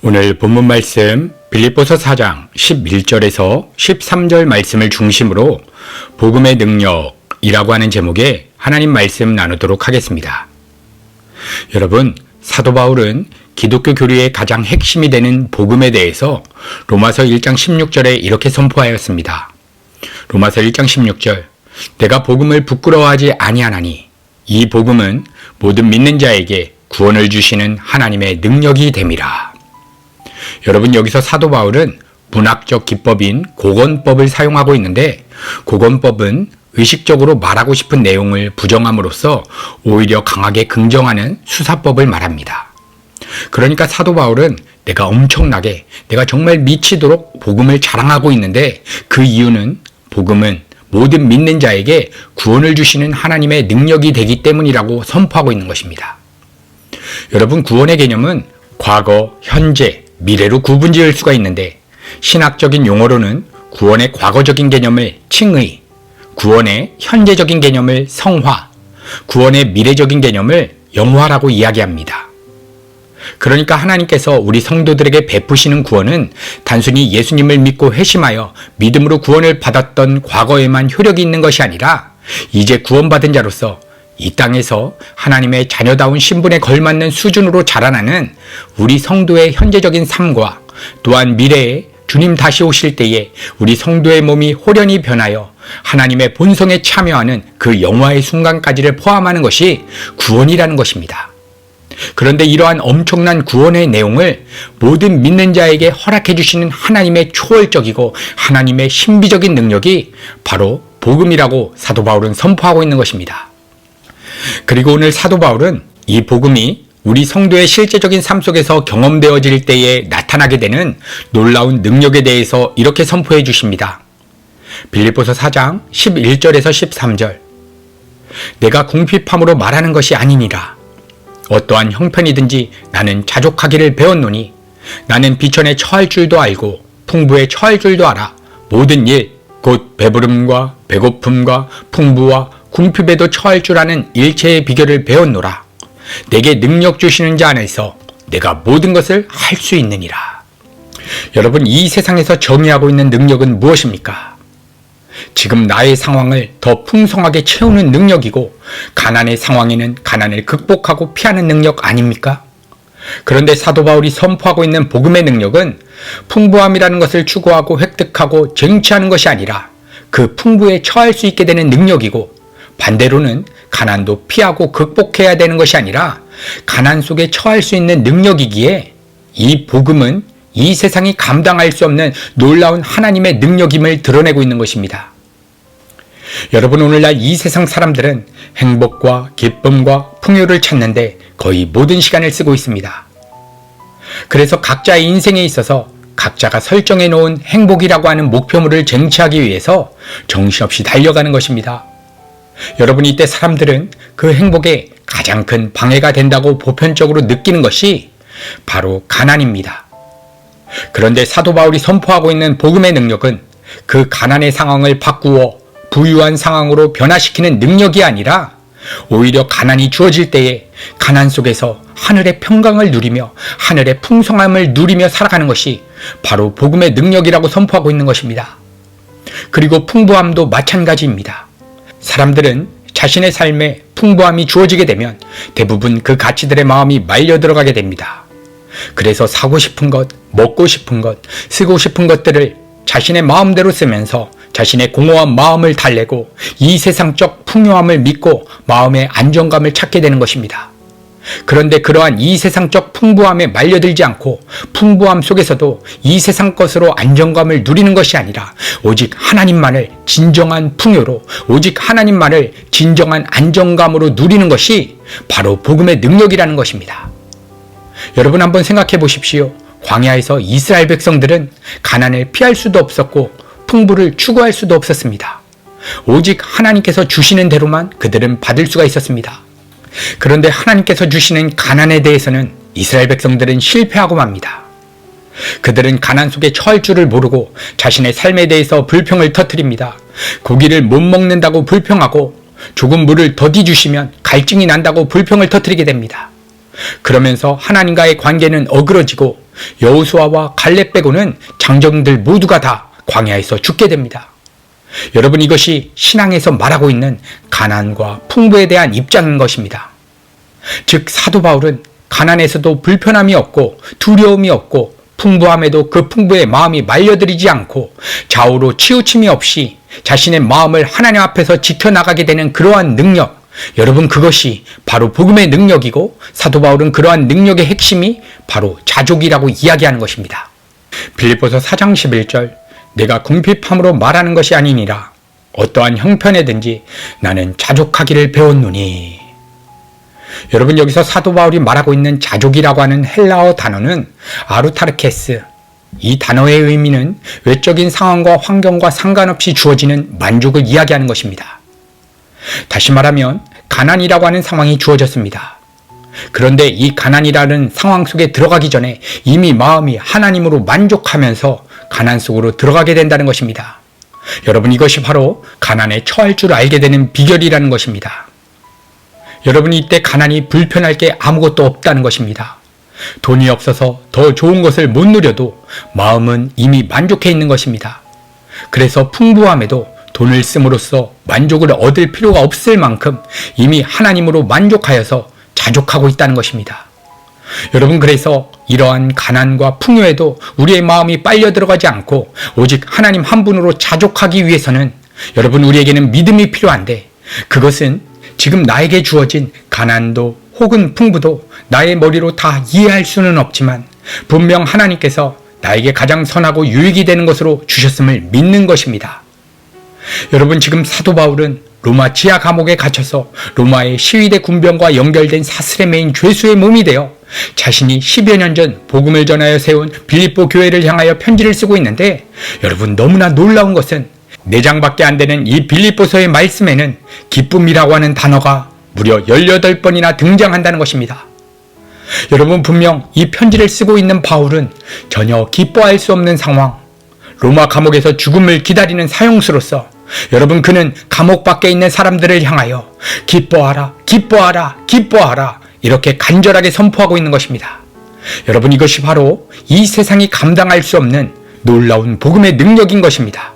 오늘 본문 말씀 빌립보서 4장 11절에서 13절 말씀을 중심으로 복음의 능력이라고 하는 제목의 하나님 말씀 나누도록 하겠습니다. 여러분, 사도 바울은 기독교 교리의 가장 핵심이 되는 복음에 대해서 로마서 1장 16절에 이렇게 선포하였습니다. 로마서 1장 16절 내가 복음을 부끄러워하지 아니하나니 이 복음은 모든 믿는 자에게 구원을 주시는 하나님의 능력이 됨이라. 여러분 여기서 사도 바울은 문학적 기법인 고건법을 사용하고 있는데 고건법은 의식적으로 말하고 싶은 내용을 부정함으로써 오히려 강하게 긍정하는 수사법을 말합니다. 그러니까 사도 바울은 내가 엄청나게 내가 정말 미치도록 복음을 자랑하고 있는데 그 이유는 복음은 모든 믿는 자에게 구원을 주시는 하나님의 능력이 되기 때문이라고 선포하고 있는 것입니다. 여러분 구원의 개념은 과거, 현재, 미래로 구분 지을 수가 있는데 신학적인 용어로는 구원의 과거적인 개념을 칭의, 구원의 현재적인 개념을 성화, 구원의 미래적인 개념을 영화라고 이야기합니다. 그러니까 하나님께서 우리 성도들에게 베푸시는 구원은 단순히 예수님을 믿고 회심하여 믿음으로 구원을 받았던 과거에만 효력이 있는 것이 아니라 이제 구원받은 자로서 이 땅에서 하나님의 자녀다운 신분에 걸맞는 수준으로 자라나는 우리 성도의 현재적인 삶과 또한 미래에 주님 다시 오실 때에 우리 성도의 몸이 호련히 변하여 하나님의 본성에 참여하는 그 영화의 순간까지를 포함하는 것이 구원이라는 것입니다. 그런데 이러한 엄청난 구원의 내용을 모든 믿는 자에게 허락해 주시는 하나님의 초월적이고 하나님의 신비적인 능력이 바로 복음이라고 사도 바울은 선포하고 있는 것입니다. 그리고 오늘 사도 바울은 이 복음이 우리 성도의 실제적인 삶 속에서 경험되어질 때에 나타나게 되는 놀라운 능력에 대해서 이렇게 선포해 주십니다. 빌립보서 4장 11절에서 13절. 내가 궁핍함으로 말하는 것이 아니니라. 어떠한 형편이든지 나는 자족하기를 배웠노니 나는 비천에 처할 줄도 알고 풍부에 처할 줄도 알아. 모든 일, 곧 배부름과 배고픔과 풍부와 궁핍에도 처할 줄 아는 일체의 비결을 배웠노라. 내게 능력 주시는 자 안에서 내가 모든 것을 할 수 있느니라. 여러분, 이 세상에서 정의하고 있는 능력은 무엇입니까? 지금 나의 상황을 더 풍성하게 채우는 능력이고, 가난의 상황에는 가난을 극복하고 피하는 능력 아닙니까? 그런데 사도 바울이 선포하고 있는 복음의 능력은 풍부함이라는 것을 추구하고 획득하고 쟁취하는 것이 아니라 그 풍부에 처할 수 있게 되는 능력이고, 반대로는 가난도 피하고 극복해야 되는 것이 아니라 가난 속에 처할 수 있는 능력이기에 이 복음은 이 세상이 감당할 수 없는 놀라운 하나님의 능력임을 드러내고 있는 것입니다. 여러분 오늘날 이 세상 사람들은 행복과 기쁨과 풍요를 찾는데 거의 모든 시간을 쓰고 있습니다. 그래서 각자의 인생에 있어서 각자가 설정해 놓은 행복이라고 하는 목표물을 쟁취하기 위해서 정신없이 달려가는 것입니다. 여러분 이때 사람들은 그 행복에 가장 큰 방해가 된다고 보편적으로 느끼는 것이 바로 가난입니다. 그런데 사도 바울이 선포하고 있는 복음의 능력은 그 가난의 상황을 바꾸어 부유한 상황으로 변화시키는 능력이 아니라 오히려 가난이 주어질 때에 가난 속에서 하늘의 평강을 누리며 하늘의 풍성함을 누리며 살아가는 것이 바로 복음의 능력이라고 선포하고 있는 것입니다. 그리고 풍부함도 마찬가지입니다. 사람들은 자신의 삶에 풍부함이 주어지게 되면 대부분 그 가치들의 마음이 말려 들어가게 됩니다. 그래서 사고 싶은 것, 먹고 싶은 것, 쓰고 싶은 것들을 자신의 마음대로 쓰면서 자신의 공허한 마음을 달래고 이 세상적 풍요함을 믿고 마음의 안정감을 찾게 되는 것입니다. 그런데 그러한 이 세상적 풍부함에 말려들지 않고 풍부함 속에서도 이 세상 것으로 안정감을 누리는 것이 아니라 오직 하나님만을 진정한 풍요로 오직 하나님만을 진정한 안정감으로 누리는 것이 바로 복음의 능력이라는 것입니다. 여러분 한번 생각해 보십시오. 광야에서 이스라엘 백성들은 가난을 피할 수도 없었고 풍부를 추구할 수도 없었습니다. 오직 하나님께서 주시는 대로만 그들은 받을 수가 있었습니다. 그런데 하나님께서 주시는 가난에 대해서는 이스라엘 백성들은 실패하고 맙니다. 그들은 가난 속에 처할 줄을 모르고 자신의 삶에 대해서 불평을 터뜨립니다. 고기를 못 먹는다고 불평하고 조금 물을 더디 주시면 갈증이 난다고 불평을 터뜨리게 됩니다. 그러면서 하나님과의 관계는 어그러지고 여호수아와 갈렙 빼고는 장정들 모두가 다 광야에서 죽게 됩니다. 여러분 이것이 신앙에서 말하고 있는 가난과 풍부에 대한 입장인 것입니다. 즉 사도 바울은 가난에서도 불편함이 없고 두려움이 없고 풍부함에도 그 풍부의 마음이 말려들이지 않고 좌우로 치우침이 없이 자신의 마음을 하나님 앞에서 지켜나가게 되는 그러한 능력, 여러분 그것이 바로 복음의 능력이고 사도 바울은 그러한 능력의 핵심이 바로 자족이라고 이야기하는 것입니다. 빌립보서 4장 11절 내가 궁핍함으로 말하는 것이 아니니라 어떠한 형편에든지 나는 자족하기를 배웠노니 여러분 여기서 사도 바울이 말하고 있는 자족이라고 하는 헬라어 단어는 아루타르케스 이 단어의 의미는 외적인 상황과 환경과 상관없이 주어지는 만족을 이야기하는 것입니다. 다시 말하면 가난이라고 하는 상황이 주어졌습니다. 그런데 이 가난이라는 상황 속에 들어가기 전에 이미 마음이 하나님으로 만족하면서 가난 속으로 들어가게 된다는 것입니다. 여러분 이것이 바로 가난에 처할 줄 알게 되는 비결이라는 것입니다. 여러분 이때 가난이 불편할 게 아무것도 없다는 것입니다. 돈이 없어서 더 좋은 것을 못 누려도 마음은 이미 만족해 있는 것입니다. 그래서 풍부함에도 돈을 씀으로써 만족을 얻을 필요가 없을 만큼 이미 하나님으로 만족하여서 자족하고 있다는 것입니다. 여러분 그래서 이러한 가난과 풍요에도 우리의 마음이 빨려 들어가지 않고 오직 하나님 한 분으로 자족하기 위해서는 여러분 우리에게는 믿음이 필요한데 그것은 지금 나에게 주어진 가난도 혹은 풍부도 나의 머리로 다 이해할 수는 없지만 분명 하나님께서 나에게 가장 선하고 유익이 되는 것으로 주셨음을 믿는 것입니다. 여러분 지금 사도 바울은 로마 지하 감옥에 갇혀서 로마의 시위대 군병과 연결된 매인 죄수의 몸이 되어 자신이 10여 년 전 복음을 전하여 세운 빌립보 교회를 향하여 편지를 쓰고 있는데 여러분 너무나 놀라운 것은 네 장밖에 안 되는 이 빌립보서의 말씀에는 기쁨이라고 하는 단어가 무려 18번이나 등장한다는 것입니다. 여러분 분명 이 편지를 쓰고 있는 바울은 전혀 기뻐할 수 없는 상황, 로마 감옥에서 죽음을 기다리는 사형수로서 여러분 그는 감옥 밖에 있는 사람들을 향하여 기뻐하라, 기뻐하라, 기뻐하라 이렇게 간절하게 선포하고 있는 것입니다. 여러분 이것이 바로 이 세상이 감당할 수 없는 놀라운 복음의 능력인 것입니다.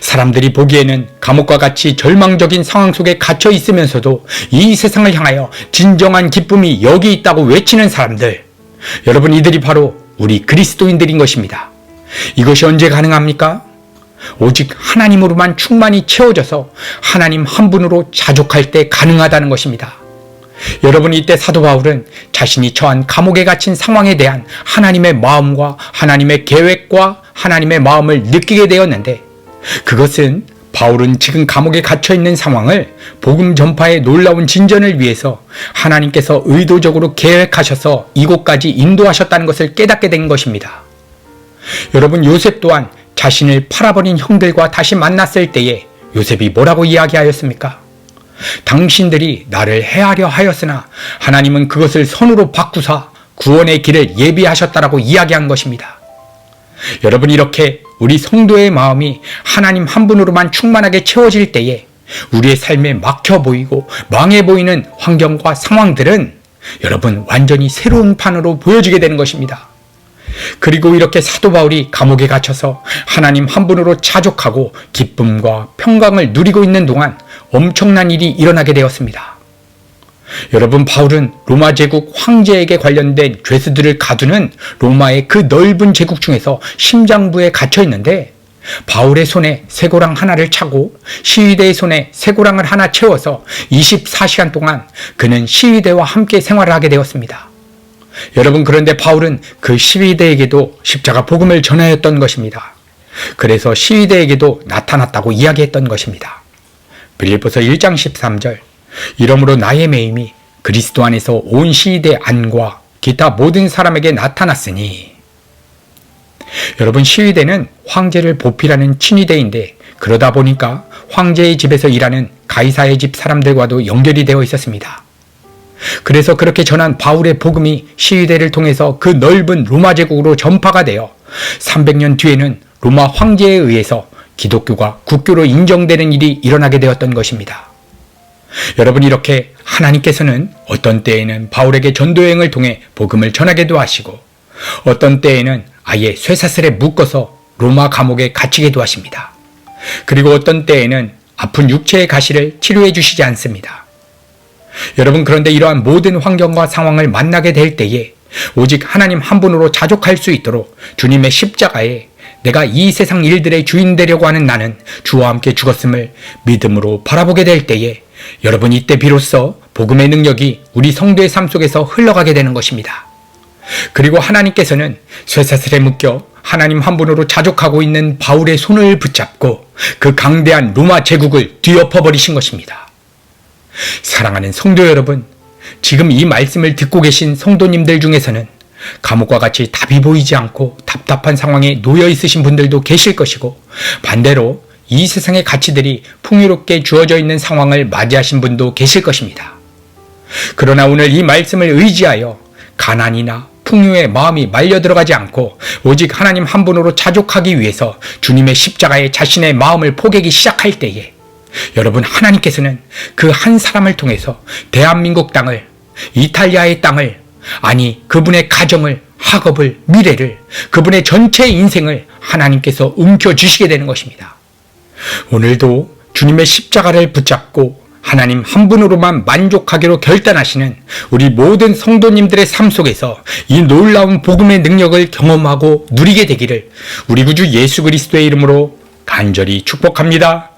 사람들이 보기에는 감옥과 같이 절망적인 상황 속에 갇혀 있으면서도 이 세상을 향하여 진정한 기쁨이 여기 있다고 외치는 사람들. 여러분 이들이 바로 우리 그리스도인들인 것입니다. 이것이 언제 가능합니까? 오직 하나님으로만 충만히 채워져서 하나님 한 분으로 자족할 때 가능하다는 것입니다. 여러분 이때 사도 바울은 자신이 처한 감옥에 갇힌 상황에 대한 하나님의 마음과 하나님의 계획과 하나님의 마음을 느끼게 되었는데 그것은 바울은 지금 감옥에 갇혀 있는 상황을 복음 전파의 놀라운 진전을 위해서 하나님께서 의도적으로 계획하셔서 이곳까지 인도하셨다는 것을 깨닫게 된 것입니다. 여러분 요셉 또한 자신을 팔아버린 형들과 다시 만났을 때에 요셉이 뭐라고 이야기하였습니까? 당신들이 나를 해하려 하였으나 하나님은 그것을 선으로 바꾸사 구원의 길을 예비하셨다라고 이야기한 것입니다. 여러분 이렇게 우리 성도의 마음이 하나님 한 분으로만 충만하게 채워질 때에 우리의 삶에 막혀 보이고 망해 보이는 환경과 상황들은 여러분 완전히 새로운 판으로 보여지게 되는 것입니다. 그리고 이렇게 사도 바울이 감옥에 갇혀서 하나님 한 분으로 자족하고 기쁨과 평강을 누리고 있는 동안 엄청난 일이 일어나게 되었습니다. 여러분 바울은 로마 제국 황제에게 관련된 죄수들을 가두는 로마의 그 넓은 제국 중에서 심장부에 갇혀 있는데 바울의 손에 쇠고랑 하나를 차고 시위대의 손에 쇠고랑을 하나 채워서 24시간 동안 그는 시위대와 함께 생활을 하게 되었습니다. 여러분 그런데 바울은 그 시위대에게도 십자가 복음을 전하였던 것입니다. 그래서 시위대에게도 나타났다고 이야기했던 것입니다. 빌립보서 1장 13절 이러므로 나의 매임이 그리스도 안에서 온 시대 안과 기타 모든 사람에게 나타났으니 여러분 시위대는 황제를 보필하는 친위대인데 그러다 보니까 황제의 집에서 일하는 가이사의 집 사람들과도 연결이 되어 있었습니다. 그래서 그렇게 전한 바울의 복음이 시위대를 통해서 그 넓은 로마 제국으로 전파가 되어 300년 뒤에는 로마 황제에 의해서 기독교가 국교로 인정되는 일이 일어나게 되었던 것입니다. 여러분 이렇게 하나님께서는 어떤 때에는 바울에게 전도여행을 통해 복음을 전하게도 하시고 어떤 때에는 아예 쇠사슬에 묶어서 로마 감옥에 갇히기도 하십니다. 그리고 어떤 때에는 아픈 육체의 가시를 치료해 주시지 않습니다. 여러분 그런데 이러한 모든 환경과 상황을 만나게 될 때에 오직 하나님 한 분으로 자족할 수 있도록 주님의 십자가에 내가 이 세상 일들의 주인 되려고 하는 나는 주와 함께 죽었음을 믿음으로 바라보게 될 때에 여러분 이때 비로소 복음의 능력이 우리 성도의 삶 속에서 흘러가게 되는 것입니다. 그리고 하나님께서는 쇠사슬에 묶여 하나님 한 분으로 자족하고 있는 바울의 손을 붙잡고 그 강대한 로마 제국을 뒤엎어 버리신 것입니다. 사랑하는 성도 여러분, 지금 이 말씀을 듣고 계신 성도님들 중에서는 감옥과 같이 답이 보이지 않고 답답한 상황에 놓여 있으신 분들도 계실 것이고 반대로 이 세상의 가치들이 풍요롭게 주어져 있는 상황을 맞이하신 분도 계실 것입니다. 그러나 오늘 이 말씀을 의지하여 가난이나 풍요의 마음이 말려 들어가지 않고 오직 하나님 한 분으로 자족하기 위해서 주님의 십자가에 자신의 마음을 포개기 시작할 때에 여러분 하나님께서는 그 한 사람을 통해서 대한민국 땅을 이탈리아의 땅을 아니 그분의 가정을 학업을 미래를 그분의 전체 인생을 하나님께서 움켜 주시게 되는 것입니다. 오늘도 주님의 십자가를 붙잡고 하나님 한 분으로만 만족하기로 결단하시는 우리 모든 성도님들의 삶 속에서 이 놀라운 복음의 능력을 경험하고 누리게 되기를 우리 구주 예수 그리스도의 이름으로 간절히 축복합니다.